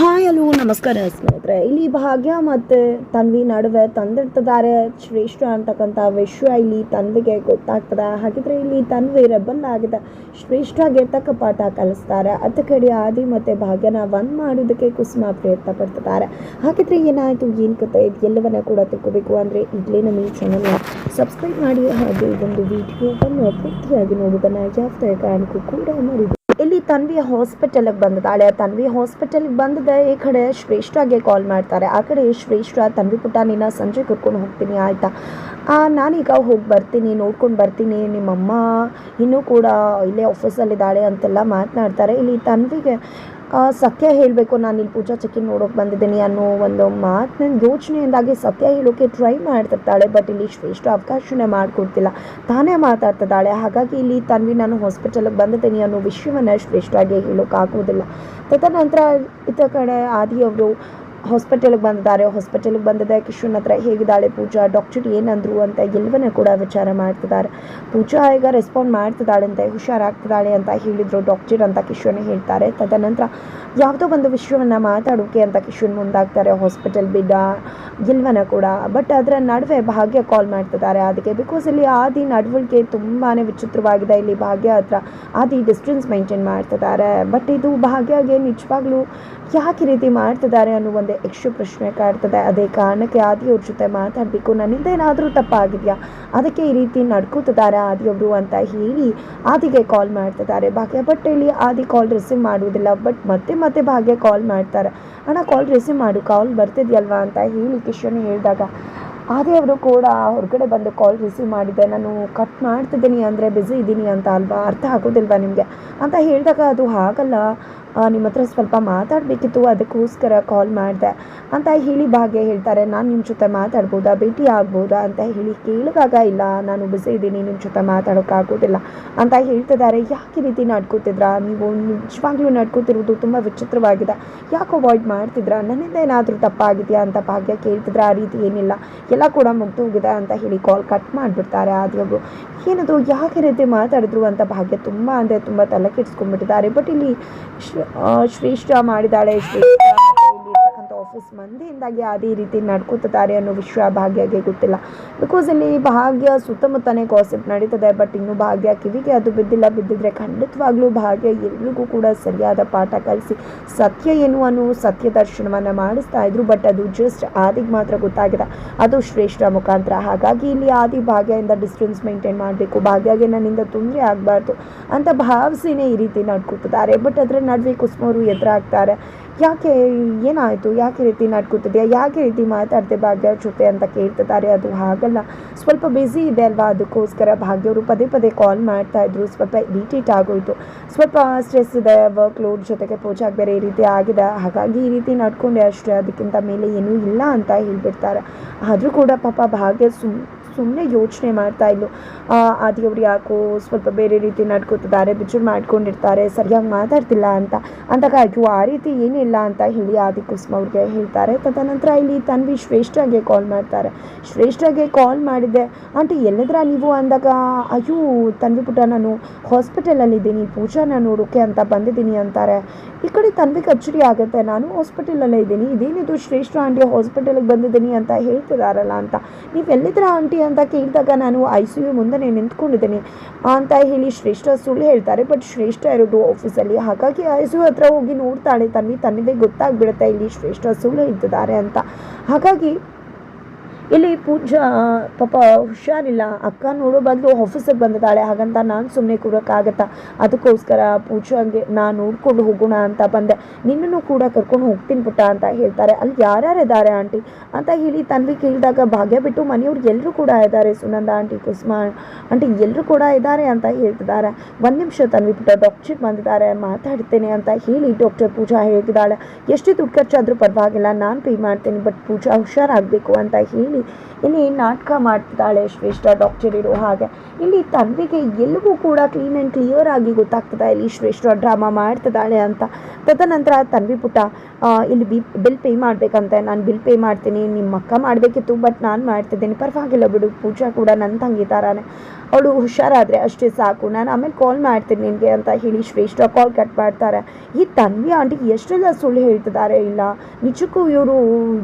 Hi, hello, ನಮಸ್ಕಾರ ಸ್ನೇಹಿತರೆ. ಇಲ್ಲಿ ಭಾಗ್ಯ ಮತ್ತು ತನ್ವಿ ನಡುವೆ ತಂದಿರ್ತದಾರೆ ಶ್ರೇಷ್ಠ ಅಂತಕ್ಕಂಥ ವಿಷಯ ಇಲ್ಲಿ ತನ್ವಿಗೆ ಗೊತ್ತಾಗ್ತದೆ. ಹಾಗಿದ್ರೆ ಇಲ್ಲಿ ತನ್ವಿ ರೆಬಲ್ ಆಗಿದೆ ಶ್ರೇಷ್ಠಗೆ ತಕ್ಕ ಪಾಠ ಕಲಿಸ್ತಾರೆ. ಅತ್ತ ಕಡೆ ಆದಿ ಮತ್ತು ಭಾಗ್ಯನ ಒಂದ್ ಮಾಡೋದಕ್ಕೆ ಕುಸುಮ ಪ್ರಯತ್ನ ಪಡ್ತಿದ್ದಾರೆ. ಹಾಗಿದ್ರೆ ಏನಾಯಿತು, ಏನು ಕತೆ? ಇದು ಎಲ್ಲವನ್ನ ಕೂಡ ತಿಳ್ಕೋಬೇಕು ಅಂದರೆ ಈಗಲೇ ನಮ್ಮ ಈ ಚಾನಲ್ನ ಸಬ್ಸ್ಕ್ರೈಬ್ ಮಾಡಿ. ಹಾಗೆ ಇದೊಂದು ವಿಡಿಯೋವನ್ನು ಪೂರ್ತಿಯಾಗಿ ನೋಡೋದನ್ನು ಯಾವುದೇ ಕಾರಣಕ್ಕೂ ಕೂಡ ಮಾಡಿ ಇಲ್ಲಿ ತನ್ವಿ ಹಾಸ್ಪಿಟಲ್ಗೆ ಬಂದಿದ್ದಾಳೆ ತನ್ವಿ ಹಾಸ್ಪಿಟಲ್ಗೆ ಬಂದದ, ಈ ಕಡೆ ಶ್ರೇಷ್ಠಗೆ ಕಾಲ್ ಮಾಡ್ತಾರೆ. ಆ ಕಡೆ ಶ್ರೇಷ್ಠ ತನ್ವಿ ಪುಟ್ಟ ನಿನ್ನ ಸಂಜೆ ಕರ್ಕೊಂಡು ಹೋಗ್ತೀನಿ, ಆಯಿತಾ? ನಾನೀಗ ಹೋಗಿ ಬರ್ತೀನಿ, ನೋಡ್ಕೊಂಡು ಬರ್ತೀನಿ, ನಿಮ್ಮಮ್ಮ ಇನ್ನೂ ಕೂಡ ಇಲ್ಲೇ ಆಫೀಸಲ್ಲಿದ್ದಾಳೆ ಅಂತೆಲ್ಲ ಮಾತನಾಡ್ತಾರೆ. ಇಲ್ಲಿ ತನ್ವಿಗೆ ಸತ್ಯ ಹೇಳಬೇಕು. ನಾನು ಇಲ್ಲಿ ಪೂಜಾ ಚಕ್ಕಿ ನೋಡೋಕೆ ಬಂದಿದ್ದೀನಿ ಅನ್ನೋ ಒಂದು ಮಾತಿನ ಯೋಚನೆಯಿಂದಾಗಿ ಸತ್ಯ ಹೇಳೋಕೆ ಟ್ರೈ ಮಾಡ್ತಿರ್ತಾಳೆ ಬಟ್ ಇಲ್ಲಿ ಶ್ರೇಷ್ಠ ಅವಕಾಶನೇ ಮಾಡಿಕೊಡ್ತಿಲ್ಲ. ತಾನೇ ಮಾತಾಡ್ತಿದ್ದಾಳೆ. ಹಾಗಾಗಿ ಇಲ್ಲಿ ತನ್ವಿ ನಾನು ಹಾಸ್ಪಿಟಲ್ಗೆ ಬಂದಿದ್ದೀನಿ ಅನ್ನೋ ವಿಷಯವನ್ನು ಶ್ರೇಷ್ಠವಾಗಿ ಹೇಳೋಕ್ಕಾಗೋದಿಲ್ಲ ತದನಂತರ ಇತ್ತ ಕಡೆ ಆದಿಯವರು ಹಾಸ್ಪಿಟಲ್ಗೆ ಬಂದಿದ್ದಾರೆ. ಹಾಸ್ಪಿಟಲ್ಗೆ ಬಂದಿದೆ ಕಿಶನ್ ಹತ್ರ ಹೇಗಿದ್ದಾಳೆ ಪೂಜಾ? ಡಾಕ್ಟರ್ ಏನಂದ್ರು ಅಂತ ಎಲ್ಲವನ್ನ ಕೂಡ ವಿಚಾರ ಮಾಡ್ತಿದ್ದಾರೆ. ಪೂಜಾ ಈಗ ರೆಸ್ಪಾಂಡ್ ಮಾಡ್ತಿದ್ದಾಳಂತೆ, ಹುಷಾರಾಗ್ತಿದ್ದಾಳೆ ಅಂತ ಹೇಳಿದ್ರು ಡಾಕ್ಟರ್ ಅಂತ ಕಿಶನ್ ಹೇಳ್ತಾರೆ. ತದನಂತರ ಯಾವುದೋ ಒಂದು ವಿಷಯವನ್ನು ಮಾತಾಡೋಕೆ ಅಂತ ಕಿಶನ್ ಮುಂದಾಗ್ತಾರೆ. ಹಾಸ್ಪಿಟಲ್ ಬಿಡ, ಎಲ್ಲವನ್ನ ಕೂಡ. ಬಟ್ ಅದರ ನಡುವೆ ಭಾಗ್ಯ ಕಾಲ್ ಮಾಡ್ತಿದ್ದಾರೆ ಅದಕ್ಕೆ ಬಿಕಾಸ್ ಇಲ್ಲಿ ಆದಿ ನಡವಳಿಕೆ ತುಂಬಾ ವಿಚಿತ್ರವಾಗಿದೆ. ಇಲ್ಲಿ ಭಾಗ್ಯ ಹತ್ರ ಆದಿ ಡಿಸ್ಟೆನ್ಸ್ ಮೈಂಟೈನ್ ಮಾಡ್ತಿದ್ದಾರೆ. ಬಟ್ ಇದು ಭಾಗ್ಯಗೆ ನಿಜವಾಗ್ಲೂ ಯಾಕೆ ರೀತಿ ಮಾಡ್ತಿದ್ದಾರೆ ಅನ್ನೋ ಒಂದು ಯಕ್ಷ ಪ್ರಶ್ನೆ ಕಾಡ್ತದೆ, ಅದೇ ಕಾರಣಕ್ಕೆ ಆದಿಯವ್ರ ಜೊತೆ ಮಾತಾಡಬೇಕು. ನನ್ನಿಂದ ಏನಾದರೂ ತಪ್ಪಾಗಿದೆಯಾ? ಅದಕ್ಕೆ ಈ ರೀತಿ ನಡ್ಕೋತಿದ್ದಾರೆ ಆದಿಯವರು ಅಂತ ಹೇಳಿ ಆದಿಗೆ ಕಾಲ್ ಮಾಡ್ತಿದ್ದಾರೆ. ಭಾಗ್ಯ ಬಟ್ ಹೇಳಿ ಆದಿ ಕಾಲ್ ರಿಸೀವ್ ಮಾಡುವುದಿಲ್ಲ. ಬಟ್ ಮತ್ತೆ ಮತ್ತೆ ಭಾಗ್ಯ ಕಾಲ್ ಮಾಡ್ತಾರೆ. ಅಣ್ಣ ಕಾಲ್ ರಿಸೀವ್ ಮಾಡು. ಕಾಲ್ ಬರ್ತಿದ್ಯಲ್ವಾ ಅಂತ ಹೇಳಿ ಕಿಶನ್ ಹೇಳಿದಾಗ ಆದಿ ಅವರು ಕೂಡ ಹೊರಗಡೆ ಬಂದು ಕಾಲ್ ರಿಸೀವ್ ಮಾಡಿದೆ. ನಾನು ಕಟ್ ಮಾಡ್ತಿದ್ದೀನಿ ಅಂದರೆ ಬ್ಯುಸಿ ಇದ್ದೀನಿ ಅಂತ ಅಲ್ವಾ? ಅರ್ಥ ಆಗೋದಿಲ್ವಾ ನಿಮಗೆ? ಅಂತ ಹೇಳಿದಾಗ, ಅದು ಹಾಗಲ್ಲ. ನಿಮ್ಮ ಹತ್ರ ಸ್ವಲ್ಪ ಮಾತಾಡಬೇಕಿತ್ತು, ಅದಕ್ಕೋಸ್ಕರ ಕಾಲ್ ಮಾಡಿದೆ. ಅಂತ ಹೇಳಿ ಭಾಗ್ಯ ಹೇಳ್ತಾರೆ, ನಾನು ನಿಮ್ಮ ಜೊತೆ ಮಾತಾಡ್ಬೋದಾ, ಭೇಟಿ ಆಗ್ಬೋದಾ ಅಂತ ಹೇಳಿ ಕೇಳಿದಾಗ, ಇಲ್ಲ, ನಾನು ಬಿಸಿ ಇದ್ದೀನಿ ನಿಮ್ಮ ಜೊತೆ ಮಾತಾಡೋಕ್ಕಾಗೋದಿಲ್ಲ ಅಂತ ಹೇಳ್ತಿದ್ದಾರೆ. ಯಾಕೆ ರೀತಿ ನಡ್ಕೋತಿದ್ರಾ? ನೀವು ನಿಜವಾಗ್ಲೂ ನಡ್ಕೋತಿರೋದು ತುಂಬ ವಿಚಿತ್ರವಾಗಿದೆ. ಯಾಕೆ ಅವಾಯ್ಡ್ ಮಾಡ್ತಿದ್ರಾ? ನನ್ನಿಂದ ಏನಾದರೂ ತಪ್ಪಾಗಿದೆಯಾ ಅಂತ ಭಾಗ್ಯ ಕೇಳ್ತಿದ್ರೆ, ಆ ರೀತಿ ಏನಿಲ್ಲ. ಎಲ್ಲ ಕೂಡ ಮುಗ್ದು ಹೋಗಿದೆ ಅಂತ ಹೇಳಿ ಕಾಲ್ ಕಟ್ ಮಾಡಿಬಿಡ್ತಾರೆ ಆದಿಯವರು ಏನದು, ಯಾಕೆ ರೀತಿ ಮಾತಾಡಿದ್ರು ಅಂತ ಭಾಗ್ಯ ತುಂಬ ಅಂದರೆ ತುಂಬ ತಲೆ ಕೆಡಿಸ್ಕೊಂಡ್ಬಿಟ್ಟಿದ್ದಾರೆ. ಬಟ್ ಇಲ್ಲಿ ಶ್ರೇಷ್ಠ ಮಾಡಿದಾಳೆ ಶ್ರೇಷ್ಠ. ಆಫೀಸ್ ಮಂದಿಯಿಂದಾಗಿ ಅದೇ ರೀತಿ ನಡ್ಕೋತಿದ್ದಾರೆ ಅನ್ನೋ ವಿಷಯ ಭಾಗ್ಯಗೆ ಗೊತ್ತಿಲ್ಲ. ಬಿಕಾಸ್ ಇಲ್ಲಿ ಭಾಗ್ಯ ಸುತ್ತಮುತ್ತನೇ ಕಾಸಿಪ್ ನಡೀತದೆ ಬಟ್ ಇನ್ನು ಭಾಗ್ಯ ಕಿವಿಗೆ ಅದು ಬಿದ್ದಿಲ್ಲ. ಬಿದ್ದಿದ್ರೆ ಖಂಡಿತವಾಗ್ಲೂ ಭಾಗ್ಯ ಎಲ್ರಿಗೂ ಕೂಡ ಸರಿಯಾದ ಪಾಠ ಕಲಿಸಿ, ಸತ್ಯ ಏನು ಅನ್ನೋ ಸತ್ಯ ದರ್ಶನವನ್ನು ಮಾಡಿಸ್ತಾ ಇದ್ರು ಬಟ್ ಅದು ಜಸ್ಟ್ ಆದಿಗೆ ಮಾತ್ರ ಗೊತ್ತಾಗಿದೆ. ಅದು ಶ್ರೇಷ್ಠ ಮುಖಾಂತರ. ಹಾಗಾಗಿ ಇಲ್ಲಿ ಆದಿ ಭಾಗ್ಯದಿಂದ ಡಿಸ್ಟೆನ್ಸ್ ಮೇಂಟೈನ್ ಮಾಡಬೇಕು. ಭಾಗ್ಯಗೆ ನನ್ನಿಂದ ತೊಂದರೆ ಆಗಬಾರ್ದು ಅಂತ ಭಾವಿಸಿನೇ ಈ ರೀತಿ ನಡ್ಕೋತಿದ್ದಾರೆ. ಬಟ್ ಅದರ ನಡುವೆ ಕುಸುಮವರು ಎದುರಾಗ್ತಾರೆ. ಯಾಕೆ ಏನಾಯಿತು? ಯಾಕೆ ರೀತಿ ನಡ್ಕೊತಿದ್ಯಾ? ಯಾಕೆ ರೀತಿ ಮಾತಾಡ್ತೆ ಭಾಗ್ಯ ಜೊತೆ ಅಂತ ಕೇಳ್ತಿದ್ದಾರೆ? ಅದು ಹಾಗಲ್ಲ. ಸ್ವಲ್ಪ ಬ್ಯುಸಿ ಇದೆ ಅಲ್ವಾ? ಅದಕ್ಕೋಸ್ಕರ ಭಾಗ್ಯವರು ಪದೇ ಪದೇ ಕಾಲ್ ಮಾಡ್ತಾ ಇದ್ರು. ಸ್ವಲ್ಪ ಇರಿಟೇಟ್ ಆಗೋಯ್ತು. ಸ್ವಲ್ಪ ಸ್ಟ್ರೆಸ್ ಇದೆ ವರ್ಕ್ ಲೋಡ್ ಜೊತೆಗೆ ಪೋಚಾಗಿ ಬೇರೆ ಈ ರೀತಿ ಆಗಿದೆ. ಹಾಗಾಗಿ ಈ ರೀತಿ ನಡ್ಕೊಂಡೆ ಅಷ್ಟೇ. ಅದಕ್ಕಿಂತ ಮೇಲೆ ಏನೂ ಇಲ್ಲ ಅಂತ ಹೇಳ್ಬಿಡ್ತಾರೆ. ಆದರೂ ಕೂಡ ಪಾಪ ಭಾಗ್ಯ ಸುಮ್ ಸುಮ್ಮನೆ ಯೋಚನೆ ಮಾಡ್ತಾ ಇದ್ಲು. ಆದಿಯವ್ರು ಯಾಕೋ ಸ್ವಲ್ಪ ಬೇರೆ ರೀತಿ ನಡ್ಕೋತಿದ್ದಾರೆ ಬಿಚ್ಚುರು ಮಾಡ್ಕೊಂಡಿರ್ತಾರೆ, ಸರಿಯಾಗಿ ಮಾತಾಡ್ತಿಲ್ಲ ಅಂತ. ಅಂದಾಗ ಅಯ್ಯೋ ಆ ರೀತಿ ಏನಿಲ್ಲ ಅಂತ ಹೇಳಿ ಆದಿ ಕುಸುಮ ಅವ್ರಿಗೆ ಹೇಳ್ತಾರೆ. ತದನಂತರ ಇಲ್ಲಿ ತನ್ವಿ ಶ್ರೇಷ್ಠಗೆ ಕಾಲ್ ಮಾಡ್ತಾರೆ. ಶ್ರೇಷ್ಠಗೆ ಕಾಲ್ ಮಾಡಿದ್ದೆ ಆಂಟಿ ಎಲ್ಲಿದ್ರ ನೀವು? ಅಂದಾಗ, ಅಯ್ಯೋ, ತನ್ವಿ ಪುಟ್ಟ ನಾನು ಹಾಸ್ಪಿಟಲಲ್ಲಿದ್ದೀನಿ ಪೂಜಾನ ನೋಡೋಕೆ ಅಂತ ಬಂದಿದ್ದೀನಿ ಅಂತಾರೆ. ಈ ಕಡೆ ತನ್ವಿ ಕಚ್ಚುರಿ ಆಗುತ್ತೆ, ನಾನು ಹಾಸ್ಪಿಟಲಲ್ಲೇ ಇದ್ದೀನಿ. ಇದೇನಿದು ಶ್ರೇಷ್ಠ ಆಂಟಿ ಹಾಸ್ಪಿಟಲ್ಗೆ ಬಂದಿದ್ದೀನಿ ಅಂತ ಹೇಳ್ತಿದಾರಲ್ಲ ಅಂತ. ನೀವು ಎಲ್ಲಿದ್ರ ಆಂಟಿ? ಅಂತ ಕೇಳಿದಾಗ ನಾನು ಐ ಸಿ ಯು ಮುಂದೆ ನಿಂತ್ಕೊಂಡಿದ್ದೇನೆ ಅಂತ ಹೇಳಿ ಶ್ರೇಷ್ಠ ಸುಳ್ಳು ಹೇಳ್ತಾರೆ. ಬಟ್ ಶ್ರೇಷ್ಠ ಇರೋದು ಆಫೀಸಲ್ಲಿ ಹಾಗಾಗಿ ಐ ಸಿ ಯು ಹತ್ರ ಹೋಗಿ ನೋಡ್ತಾಳೆ ತನ್ವಿ. ತನ್ನದೇ ಗೊತ್ತಾಗ್ಬಿಡುತ್ತೆ ಇಲ್ಲಿ ಶ್ರೇಷ್ಠ ಸುಳ್ಳು ಹೇಳ್ತಿದ್ದಾರೆ ಅಂತ. ಹಾಗಾಗಿ ಇಲ್ಲಿ ಪೂಜಾ ಪಾಪ ಹುಷಾರಿಲ್ಲ. ಅಕ್ಕ ನೋಡೋ ಬದಲು ಆಫೀಸಿಗೆ ಬಂದಿದ್ದಾಳೆ. ಹಾಗಂತ ನಾನು ಸುಮ್ಮನೆ ಕೂರೋಕ್ಕಾಗತ್ತಾ ಅದಕ್ಕೋಸ್ಕರ ಪೂಜಾಗೆ ನಾನು ನೋಡ್ಕೊಂಡು ಹೋಗೋಣ ಅಂತ ಬಂದೆ. ನಿನ್ನನ್ನು ಕೂಡ ಕರ್ಕೊಂಡು ಹೋಗ್ತೀನಿ ಪುಟ್ಟ ಅಂತ ಹೇಳ್ತಾರೆ. ಅಲ್ಲಿ ಯಾರ್ಯಾರು ಇದ್ದಾರೆ ಆಂಟಿ? ಅಂತ ಹೇಳಿ ತನ್ವಿ ಕೇಳಿದಾಗ ಭಾಗ್ಯ ಬಿಟ್ಟು ಮನೆಯವ್ರು ಎಲ್ಲರೂ ಕೂಡ ಇದ್ದಾರೆ. ಸುನಂದ ಆಂಟಿ, ಕುಸುಮ ಆಂಟಿ ಎಲ್ಲರೂ ಕೂಡ ಇದ್ದಾರೆ ಅಂತ ಹೇಳ್ತಿದ್ದಾರೆ. ಒಂದು ನಿಮಿಷ ತನ್ವಿ ಪುಟ್ಟ ಡಾಕ್ಟ್ರಿಗೆ ಬಂದಿದ್ದಾರೆ. ಮಾತಾಡ್ತೇನೆ ಅಂತ ಹೇಳಿ ಡಾಕ್ಟರ್ ಪೂಜಾ ಹೇಳಿದ್ದಾಳೆ ಎಷ್ಟು ದುಡ್ಡು ಖರ್ಚಾದರೂ ಪರವಾಗಿಲ್ಲ. ನಾನು ಪೇ ಮಾಡ್ತೀನಿ ಬಟ್ ಪೂಜಾ ಹುಷಾರಾಗಬೇಕು ಅಂತ ಹೇಳಿ ಇಲ್ಲಿ ನಾಟಕ ಮಾಡ್ತಿದ್ದಾಳೆ ಶ್ರೇಷ್ಠ ಡಾಕ್ಟರ್ ಇರೋ ಹಾಗೆ. ಇಲ್ಲಿ ತನ್ವಿಗೆ ಎಲ್ಲವೂ ಕೂಡ ಕ್ಲೀನ್ ಆ್ಯಂಡ್ ಕ್ಲಿಯರ್ ಆಗಿ ಗೊತ್ತಾಗ್ತದೆ. ಇಲ್ಲಿ ಶ್ರೇಷ್ಠ ಡ್ರಾಮಾ ಮಾಡ್ತಿದ್ದಾಳೆ ಅಂತ. ತದನಂತರ ತನ್ವಿ ಪುಟ್ಟ ಇಲ್ಲಿ ಬಿ ಬಿಲ್ ಪೇ ಮಾಡಬೇಕಂತೆ. ನಾನು ಬಿಲ್ ಪೇ ಮಾಡ್ತೀನಿ. ನಿಮ್ಮ ಅಕ್ಕ ಮಾಡಬೇಕಿತ್ತು ಬಟ್ ನಾನು ಮಾಡ್ತಿದ್ದೀನಿ. ಪರವಾಗಿಲ್ಲ ಬಿಡು. ಪೂಜಾ ಕೂಡ ನನ್ನ ತಂಗಿ ಥರಾನೇ ಅವಳು ಹುಷಾರಾದರೆ ಅಷ್ಟೇ ಸಾಕು. ನಾನು ಆಮೇಲೆ ಕಾಲ್ ಮಾಡ್ತೀನಿ ನಿನಗೆ ಅಂತ ಹೇಳಿ ಶ್ರೇಷ್ಠ ಕಾಲ್ ಕಟ್ ಮಾಡ್ತಾರೆ. ಈ ತನ್ವಿ ಆಂಟಿ ಎಷ್ಟೆಲ್ಲ ಸುಳ್ಳು ಹೇಳ್ತಿದ್ದಾರೆ ಇಲ್ಲ? ನಿಜಕ್ಕೂ ಇವರು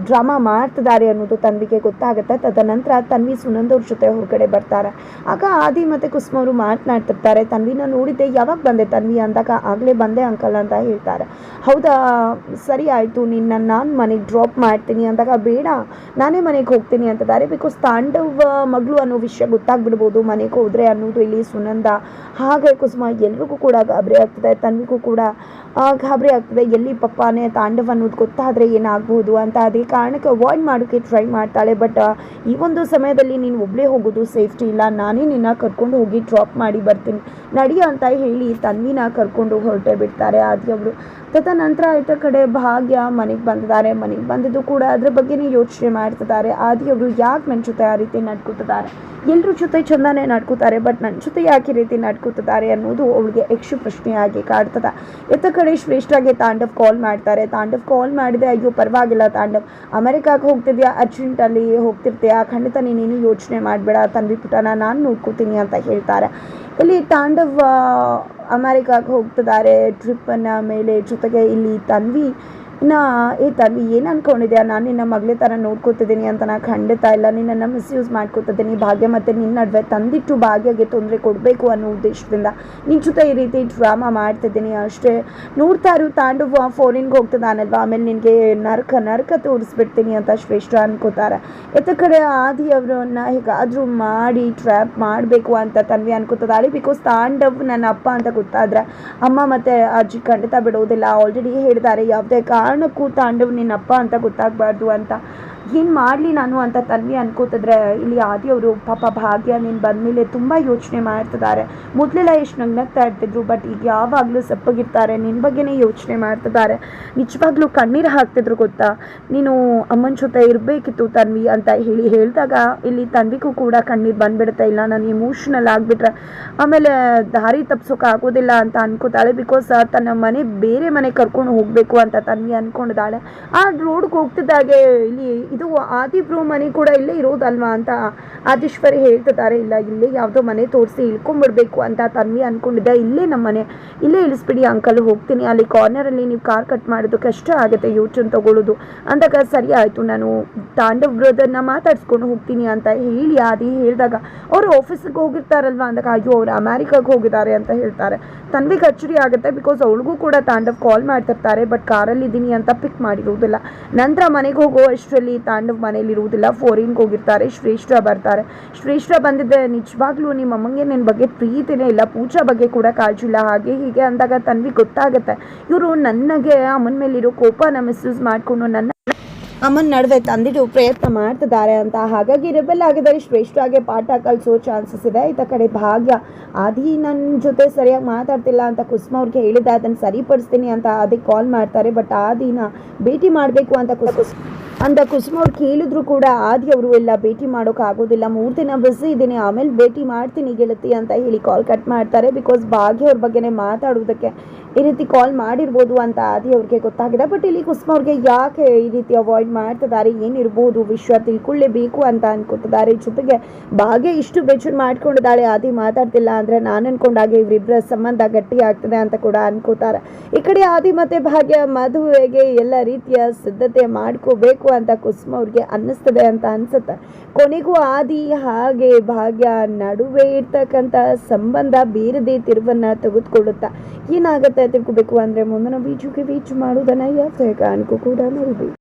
ಡ್ರಾಮಾ ಮಾಡ್ತಿದ್ದಾರೆ ಅನ್ನೋದು ತನ್ವಿಗೆ ಗೊತ್ತಾಗುತ್ತೆ. ತದನಂತರ ತನ್ವಿ ಸುನಂದ್ ಅವ್ರ ಜೊತೆ ಹೊರಗಡೆ ಬರ್ತಾರೆ. ಆಗ ಆದಿ ಮತ್ತು ಕುಸುಮ ಅವರು ಮಾತನಾಡ್ತಿರ್ತಾರೆ. ತನ್ವಿನ ನೋಡಿದ್ದೆ ಯಾವಾಗ ಬಂದೆ ತನ್ವಿ ಅಂದಾಗ ಆಗಲೇ ಬಂದೆ ಅಂಕಲ್ ಅಂತ ಹೇಳ್ತಾರೆ. ಹೌದಾ, ಸರಿ ಆಯಿತು, ನಿನ್ನ ನಾನು ಮನೆಗೆ ಡ್ರಾಪ್ ಮಾಡ್ತೀನಿ ಅಂದಾಗ ಬೇಡ, ನಾನೇ ಮನೆಗೆ ಹೋಗ್ತೀನಿ ಅಂತಿದ್ದಾರೆ ಬಿಕಾಸ್ ತಾಂಡವ ಮಗಳು ಅನ್ನೋ ವಿಷಯ ಗೊತ್ತಾಗ್ಬಿಡ್ಬೋದು ಮನೆಗೆ ಹೋದರೆ ಅನ್ನೋದು ಇಲ್ಲಿ ಸುನಂದ, ಹಾಗೆ ಕುಸುಮ ಎಲ್ರಿಗೂ ಕೂಡ ಗಾಬರಿ ಆಗ್ತದೆ, ತನ್ವಿಗೂ ಕೂಡ ಗಾಬರಿ ಆಗ್ತದೆ. ಎಲ್ಲಿ ಪಪ್ಪನೇ ತಾಂಡವ ಅನ್ನೋದು ಗೊತ್ತಾದರೆ ಏನಾಗ್ಬೋದು ಅಂತ ಅದೇ ಕಾರಣಕ್ಕೆ ಅವಾಯ್ಡ್ ಮಾಡೋಕ್ಕೆ ಟ್ರೈ ಮಾಡ್ತಾಳೆ. ಈ ಒಂದು ಸಮಯದಲ್ಲಿ ನೀನು ಒಬ್ಬಳೇ ಹೋಗೋದು ಸೇಫ್ಟಿ ಇಲ್ಲ. ನಾನೇ ನಿನ್ನ ಕರ್ಕೊಂಡು ಹೋಗಿ ಡ್ರಾಪ್ ಮಾಡಿ ಬರ್ತೀನಿ. ನಡಿ ಅಂತ ಹೇಳಿ ತನ್ವಿನ ಕರ್ಕೊಂಡು ಹೊರಟೇ ಬಿಡ್ತಾರೆ. ಆದಿ ಅವರು ತದನಂತರ ಆಯ್ತ ಕಡೆ ಭಾಗ್ಯ ಮನೆಗೆ ಬಂದಿದ್ದಾರೆ. ಮನೆಗೆ ಬಂದಿದ್ದು ಕೂಡ ಅದ್ರ ಬಗ್ಗೆನೇ ಯೋಚನೆ ಮಾಡ್ತಿದ್ದಾರೆ. ಆದಿ ಅವರು ಯಾಕೆ ನನ್ನ ಜೊತೆ ಆ ರೀತಿ ನಡ್ಕೊತಿದ್ದಾರೆ? ಎಲ್ಲರ ಜೊತೆ ಚಂದಾನೆ ನಡ್ಕೋತಾರೆ, ಬಟ್ ನನ್ನ ಜೊತೆ ಯಾಕೆ ಈ ರೀತಿ ನಡ್ಕೋತಿದ್ದಾರೆ ಅನ್ನೋದು ಅವಳಿಗೆ ಯಕ್ಷು ಪ್ರಶ್ನೆಯಾಗಿ ಕಾಡ್ತದೆ ಎತ್ತ ಕಡೆ ಶ್ರೇಷ್ಠಗೆ ತಾಂಡವ್ ಕಾಲ್ ಮಾಡ್ತಾರೆ. ತಾಂಡವ್ ಕಾಲ್ ಮಾಡಿದೆ, ಅಯ್ಯೋ ಪರವಾಗಿಲ್ಲ ತಾಂಡವ್. ಅಮೆರಿಕಾಗೆ ಹೋಗ್ತಿದ್ಯಾ? ಅರ್ಜೆಂಟಲ್ಲಿ ಹೋಗ್ತಿರ್ತೀಯಾ? ಖಂಡಿತ ನೀನೇನು ಯೋಚನೆ ಮಾಡಬೇಡ. ತನ್ವಿ ಪುಟನ, ನಾನು ನೋಡ್ಕೋತೀನಿ ಅಂತ ಹೇಳ್ತಾರೆ. ಇಲ್ಲಿ ತಾಂಡವ್ ಅಮೆರಿಕಾಗೆ ಹೋಗ್ತಿದ್ದಾರೆ ಟ್ರಿಪ್ಪನ್ನು ಮೇಲೆ ಜೊತೆಗೆ ಇಲ್ಲಿ ತನ್ವಿ ಇನ್ನು ಏ ತನ್ವಿ ಏನು ಅನ್ಕೊಂಡಿದ್ಯಾ? ನಾನು ನಿನ್ನ ಮಗಳೇ ಥರ ನೋಡ್ಕೊತಿದ್ದೀನಿ ಅಂತ ನಾ ಖಂಡಿತ ಇಲ್ಲ. ನಿನ್ನನ್ನು ಮಿಸ್ಯೂಸ್ ಮಾಡ್ಕೊತಿದ್ದೀನಿ ಭಾಗ್ಯ ಮತ್ತು ನಿನ್ನ ನಡುವೆ ತಂದಿಟ್ಟು ಭಾಗ್ಯಗೆ ತೊಂದರೆ ಕೊಡಬೇಕು ಅನ್ನೋ ಉದ್ದೇಶದಿಂದ. ನಿನ್ನ ಜೊತೆ ಈ ರೀತಿ ಡ್ರಾಮಾ ಮಾಡ್ತಿದ್ದೀನಿ ಅಷ್ಟೇ. ನೋಡ್ತಾ ತಾಂಡು ಫೋರಿನ್ಗೆ ಹೋಗ್ತದ ಹೋಗ್ತದಾನಲ್ವಾ? ಆಮೇಲೆ ನಿನಗೆ ನರ್ಕ ನರ್ಕ ತೋರಿಸ್ಬಿಡ್ತೀನಿ ಅಂತ ಶ್ರೇಷ್ಠ ಅನ್ಕೋತಾರೆ. ಎತ್ತ ಕಡೆ ಆದಿ ಅವರನ್ನ ಹೇಗಾದರೂ ಮಾಡಿ ಟ್ರ್ಯಾಪ್ ಮಾಡಬೇಕು ಅಂತ ತನ್ವಿ ಅನ್ಕೋತದಾಳೆ ಬಿಕಾಸ್ ತಾಂಡವ್ ನನ್ನ ಅಪ್ಪ ಅಂತ ಗೊತ್ತಾದ್ರೆ, ಅಮ್ಮ ಮತ್ತು ಅಜ್ಜಿ ಖಂಡಿತ ಬಿಡೋದಿಲ್ಲ. ಆಲ್ರೆಡಿ ಹೇಳಿದ್ದಾರೆ, ಯಾವುದೇ ಕಾರಣಕ್ಕೂ ತಾಂಡವ್ ನಿನ್ನಪ್ಪ ಅಂತ ಗೊತ್ತಾಗಬಾರ್ದು ಅಂತ. ಏನು ಮಾಡಲಿ ನಾನು ಅಂತ ತನ್ವಿ ಅನ್ಕೋತಿದ್ರೆ, ಇಲ್ಲಿ ಆದಿ ಅವರು ಪಾಪ ಭಾಗ್ಯ ನೀನು ಬಂದಮೇಲೆ ತುಂಬ ಯೋಚನೆ ಮಾಡ್ತಿದ್ದಾರೆ ಮೊದಲೆಲ್ಲ ಎಷ್ಟು ನಗ್ನಗ್ತಾ ಇರ್ತಿದ್ರು ಬಟ್ ಈಗ ಯಾವಾಗಲೂ ಸಪ್ಪಗಿರ್ತಾರೆ ನಿನ್ನ ಬಗ್ಗೆನೇ ಯೋಚನೆ ಮಾಡ್ತಿದ್ದಾರೆ ನಿಜವಾಗ್ಲೂ ಕಣ್ಣೀರು ಹಾಕ್ತಿದ್ರು ಗೊತ್ತಾ? ನೀನು ಅಮ್ಮನ ಜೊತೆ ಇರಬೇಕಿತ್ತು ತನ್ವಿ ಅಂತ ಹೇಳಿ ಹೇಳಿದಾಗ ಇಲ್ಲಿ ತನ್ವಿಗೂ ಕೂಡ ಕಣ್ಣೀರು ಬಂದ್ಬಿಡುತ್ತೆ, ಇಲ್ಲ ನಾನು ಇಮೋಷ್ನಲ್ ಆಗಿಬಿಟ್ರೆ. ಆಮೇಲೆ ದಾರಿ ತಪ್ಸೋಕ್ಕಾಗೋದಿಲ್ಲ ಅಂತ ಅನ್ಕೋತಾಳೆ ಬಿಕಾಸ್ ತನ್ನ ಮನೆ ಬೇರೆ ಮನೆ ಕರ್ಕೊಂಡು ಹೋಗಬೇಕು ಅಂತ ತನ್ವಿ ಅಂದ್ಕೊಂಡಿದ್ದಾಳೆ ಆ ರೋಡ್ಗೆ ಹೋಗ್ತಿದ್ದಾಗೆ ಇಲ್ಲಿ ಇದು ಆದಿಬ್ರು ಮನೆ ಕೂಡ ಇಲ್ಲೇ ಇರೋದಲ್ವಾ ಅಂತ ಆದೀಶ್ವರಿ ಹೇಳ್ತಿದ್ದಾರೆ. ಇಲ್ಲ, ಇಲ್ಲೇ ಯಾವುದೋ ಮನೆ ತೋರಿಸಿ ಇಳ್ಕೊಂಬಿಡ್ಬೇಕು ಅಂತ ತನ್ವಿ ಅಂದ್ಕೊಂಡಿದ್ದೆ ಇಲ್ಲೇ ನಮ್ಮ ಮನೆ, ಇಲ್ಲೇ ಇಳಿಸ್ಬಿಡಿ ಅಂಕಲ್, ಹೋಗ್ತೀನಿ. ಅಲ್ಲಿ ಕಾರ್ನರಲ್ಲಿ ನೀವು ಕಾರ್ ಕಟ್ ಮಾಡೋದು ಕಷ್ಟ ಆಗುತ್ತೆ ಯೋಚನೆ ತೊಗೊಳ್ಳೋದು ಅಂದಾಗ ಸರಿ ಆಯಿತು, ನಾನು ತಾಂಡವ್ ಬ್ರದರ್ನ ಮಾತಾಡ್ಸ್ಕೊಂಡು ಹೋಗ್ತೀನಿ ಅಂತ ಹೇಳಿ ಆದಿ ಹೇಳಿದಾಗ, ಅವರು ಆಫೀಸಿಗೆ ಹೋಗಿರ್ತಾರಲ್ವಾ? ಅಂದಾಗ, ಅಯ್ಯೋ, ಅವರು ಅಮೇರಿಕಾಗೆ ಹೋಗಿದ್ದಾರೆ ಅಂತ ಹೇಳ್ತಾರೆ. ತನ್ವಿಗೆ ಅಚ್ಚರಿ ಆಗುತ್ತೆ ಬಿಕಾಸ್ ಅವಳಿಗೂ ಕೂಡ ತಾಂಡವ್ ಕಾಲ್ ಮಾಡ್ತಿರ್ತಾರೆ ಬಟ್ ಕಾರಲ್ಲಿ ಇದ್ದೀನಿ ಅಂತ ಪಿಕ್ ಮಾಡಿರೋದಿಲ್ಲ. ನಂತರ ಮನೆಗೆ ಹೋಗೋ ಅಷ್ಟರಲ್ಲಿ ತಾಂಡವ್ ಮನೇಲಿ ಇರುವುದಿಲ್ಲ ಫೋರಿನ್ಗೆ ಹೋಗಿರ್ತಾರೆ, ಶ್ರೇಷ್ಠ ಬರ್ತಾರೆ. ಶ್ರೇಷ್ಠ ಬಂದಿದ್ದೆ ನಿಜವಾಗ್ಲೂ ನಿಮ್ಮ ಅಮ್ಮಂಗೆ ನನ್ನ ಬಗ್ಗೆ ಪ್ರೀತಿನೇ ಇಲ್ಲ, ಪೂಜಾ ಬಗ್ಗೆ ಕೂಡ ಕಾಳಜಿ ಇಲ್ಲ, ಹಾಗೆ ಹೀಗೆ ಅಂದಾಗ ತನ್ವಿ ಗೊತ್ತಾಗುತ್ತೆ. ಇವರು ನನಗೆ ಅಮ್ಮನ ಮೇಲಿರೋ ಕೋಪನ ಮಿಸ್ಯೂಸ್ ಮಾಡಿಕೊಂಡು ನನ್ನ ಅಮ್ಮನ ನಡುವೆ ತಂದಿಟ್ಟು ಪ್ರಯತ್ನ ಮಾಡ್ತಿದ್ದಾರೆ ಅಂತ. ಹಾಗಾಗಿ ರೆಬೆಲ್ ಆಗಿದ್ದಾರೆ ಶ್ರೇಷ್ಠವಾಗಿ ಪಾಠ ಕಲಿಸೋ ಚಾನ್ಸಸ್ ಇದೆ. ಈತ ಕಡೆ ಭಾಗ್ಯ, ಆದಿ ನನ್ನ ಜೊತೆ ಸರಿಯಾಗಿ ಮಾತಾಡ್ತಿಲ್ಲ ಅಂತ ಕುಸುಮ ಅವ್ರಿಗೆ ಹೇಳಿದ್ದೆ ಅದನ್ನು ಸರಿಪಡಿಸ್ತೀನಿ ಅಂತ ಅದಕ್ಕೆ ಕಾಲ್ ಮಾಡ್ತಾರೆ. ಬಟ್ ಆದಿನ ಭೇಟಿ ಮಾಡಬೇಕು ಅಂತ ಕುಸ್ ಅಂತ ಕುಸುಮ ಅವ್ರು ಕೇಳಿದ್ರು ಕೂಡ ಆದಿ ಅವರು ಎಲ್ಲ ಭೇಟಿ ಆಗೋದಿಲ್ಲ. ಮೂರು ದಿನ ಬಿಸಿ ಇದ್ದೀನಿ. ಆಮೇಲೆ ಭೇಟಿ ಮಾಡ್ತೀನಿ ಗೆಳತಿ ಅಂತ ಹೇಳಿ ಕಾಲ್ ಕಟ್ ಮಾಡ್ತಾರೆ. ಬಿಕಾಸ್ ಭಾಗ್ಯ ಅವ್ರ ಬಗ್ಗೆನೇ ಮಾತಾಡೋದಕ್ಕೆ ಈ ರೀತಿ ಕಾಲ್ ಮಾಡಿರ್ಬೋದು ಅಂತ ಆದಿ ಅವ್ರಿಗೆ ಗೊತ್ತಾಗಿದೆ. ಬಟ್ ಇಲ್ಲಿ ಕುಸುಮ ಅವ್ರಿಗೆ ಯಾಕೆ ಈ ರೀತಿ ಅವಾಯ್ಡ್ ಮಾಡ್ತಿದ್ದಾರೆ? ಏನಿರ್ಬೋದು? ವಿಷಯ ತಿಳ್ಕೊಳ್ಳೇಬೇಕು ಅಂತ ಅನ್ಕೊತಿದ್ದಾರೆ. ಜೊತೆಗೆ ಭಾಗ್ಯ ಇಷ್ಟು ಬೇಜಾರು ಮಾಡ್ಕೊಂಡಿದ್ದಾಳೆ. ಆದಿ ಮಾತಾಡ್ತಿಲ್ಲ ಅಂದರೆ ನಾನು ಅನ್ಕೊಂಡಾಗೆ ಇವರಿಬ್ಬರ ಸಂಬಂಧ ಗಟ್ಟಿ ಆಗ್ತದೆ ಅಂತ ಕೂಡ ಅನ್ಕೋತಾರೆ. ಈ ಕಡೆ ಆದಿ ಮತ್ತೆ ಭಾಗ್ಯ ಮದುವೆಗೆ ಎಲ್ಲ ರೀತಿಯ ಸಿದ್ಧತೆ ಮಾಡ್ಕೋಬೇಕು ಅಂತ ಕುಸುಮ ಅವ್ರಿಗೆ ಅನ್ನಿಸ್ತದೆ ಅಂತ ಅನ್ಸುತ್ತೆ. ಕೊನೆಗೂ ಆದಿ ಹಾಗೆ ಭಾಗ್ಯ ನಡುವೆ ಇರ್ತಕ್ಕಂಥ ಸಂಬಂಧ ಬೇರೆದೇ ತಿರುವನ್ನ ತೆಗೆದುಕೊಳ್ಳುತ್ತಾ ಏನಾಗುತ್ತೆ ತಿಳ್ಕೊಬೇಕು ಅಂದರೆ ಮುಂದಿನ ಬೀಜುಗೆ ಬೀಚು ಮಾಡೋದನ್ನ ಯಾವುದೇ ಕಾರಣಕ್ಕೂ ಕೂಡ ಮರಿಬೇಡಿ.